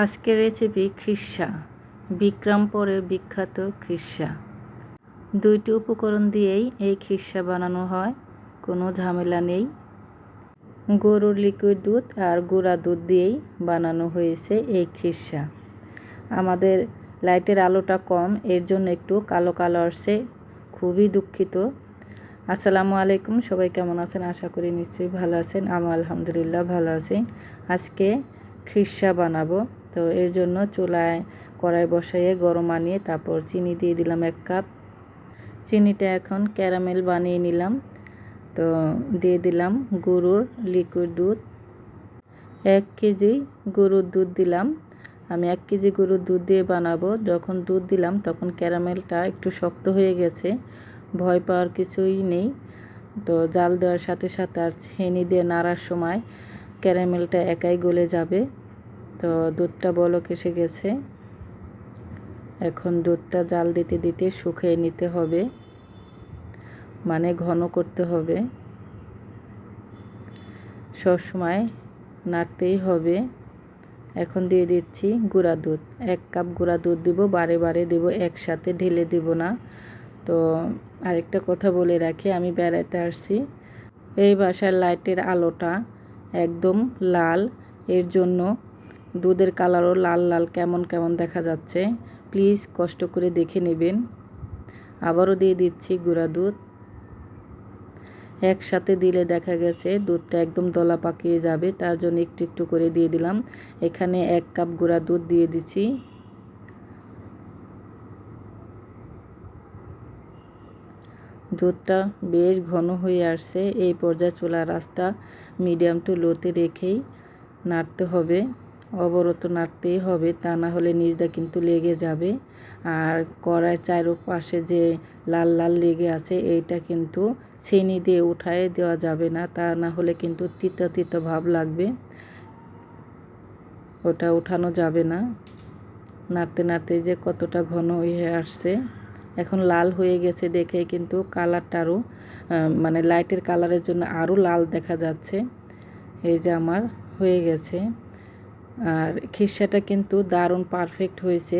আজকের রেসিপি খিসা বিক্রমপুরের বিখ্যাত খিসা দুইটি উপকরণ দিয়েই এই খিসা বানানো হয়, কোনো ঝামেলা নেই। গরুর লিকুইড দুধ আর গুঁড়া দুধ দিয়েই বানানো হয়েছে এই খিসা আমাদের লাইটের আলোটা কম, এর জন্য একটু কালো কালো আসছে, খুবই দুঃখিত। আসসালামু আলাইকুম, সবাই কেমন আছেন? আশা করি নিশ্চয়ই ভালো আছেন। আমি আলহামদুলিল্লাহ ভালো আছি। আজকে খিসা বানাবো। তো এর জন্য চুলায় কড়াই বসাইয়ে গরম আনিয়ে তারপর চিনি দিয়ে দিলাম এক কাপ। চিনিটা এখন ক্যারামেল বানিয়ে নিলাম। তো দিয়ে দিলাম গরুর লিকুইড দুধ। এক কেজি গরুর দুধ দিলাম। আমি এক কেজি গরুর দুধ দিয়ে বানাবো। যখন দুধ দিলাম তখন ক্যারামেলটা একটু শক্ত হয়ে গেছে। ভয় পাওয়ার কিছুই নেই। তো জাল দেওয়ার সাথে সাথে আর ছেনি দিয়ে নাড়ার সময় ক্যারামেলটা একাই গলে যাবে। তো দুধটা বলক এসে গেছে। এখন দুধটা জাল দিতে দিতে শুকিয়ে নিতে হবে। মানে ঘন করতে হবে। সবসময় নাড়তেই হবে। এখন দিয়ে দিচ্ছি গুঁড়া দুধ। এক কাপ গুঁড়া দুধ দিব, বারে বারে দেব, একসাথে ঢেলে দিব না। তো আরেকটা কথা বলে রাখি, আমি বেড়াতে আসছি। এই বাসার লাইটের আলোটা একদম লাল। এর জন্য দুধের কালারও লাল লাল কেমন কেমন দেখা যাচ্ছে। প্লিজ কষ্ট করে দেখে নেবেন। আবারও দিয়ে দিচ্ছি গুঁড়া দুধ। একসাথে দিলে দেখা গেছে দুধটা একদম দলা পাকিয়ে যাবে, তার জন্য একটু একটু করে দিয়ে দিলাম। এখানে এক কাপ গুঁড়া দুধ দিয়ে দিচ্ছি। দুধটা বেশ ঘন হয়ে আসছে, এই পর্যায়ে চুলার রাস্তা মিডিয়াম টু লোতে রেখেই নাড়তে হবে। অবরত নাড়তেই হবে, তা না হলে নিজটা কিন্তু লেগে যাবে। আর কড়াই চারোপাশে যে লাল লাল লেগে আছে, এইটা কিন্তু চিনি দিয়ে উঠায় দেওয়া যাবে না, তা না হলে কিন্তু তিতা তিতা ভাব লাগবে। ওটা উঠানো যাবে না। নাড়তে নাড়তে যে কতটা ঘন হয়ে আসছে, এখন লাল হয়ে গেছে দেখে কিন্তু কালারটা আরও মানে লাইটের কালারের জন্য আরও লাল দেখা যাচ্ছে। এই যে আমার হয়ে গেছে। আর খিসাটা কিন্তু দারুণ পারফেক্ট হয়েছে।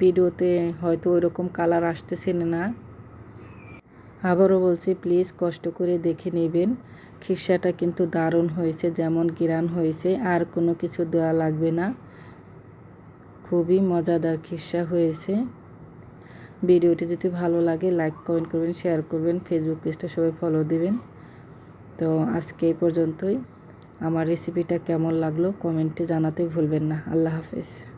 ভিডিওতে হয়তো ওই রকম কালার আসতেছে না আবারও বলছি প্লিজ কষ্ট করে দেখে নেবেন। খিসাটা কিন্তু দারুণ হয়েছে, যেমন গিরান হয়েছে, আর কোনো কিছু দেওয়া লাগবে না। খুবই মজাদার খিসা হয়েছে। ভিডিওটি যদি ভালো লাগে লাইক কমেন্ট করবেন শেয়ার করবেন ফেসবুক পেজটা সবাই ফলো দিবেন। তো আজকে এই পর্যন্তই। আমার রেসিপিটা কেমন লাগল কমেন্টে জানাতে ভুলবেন না। আল্লাহ হাফেজ।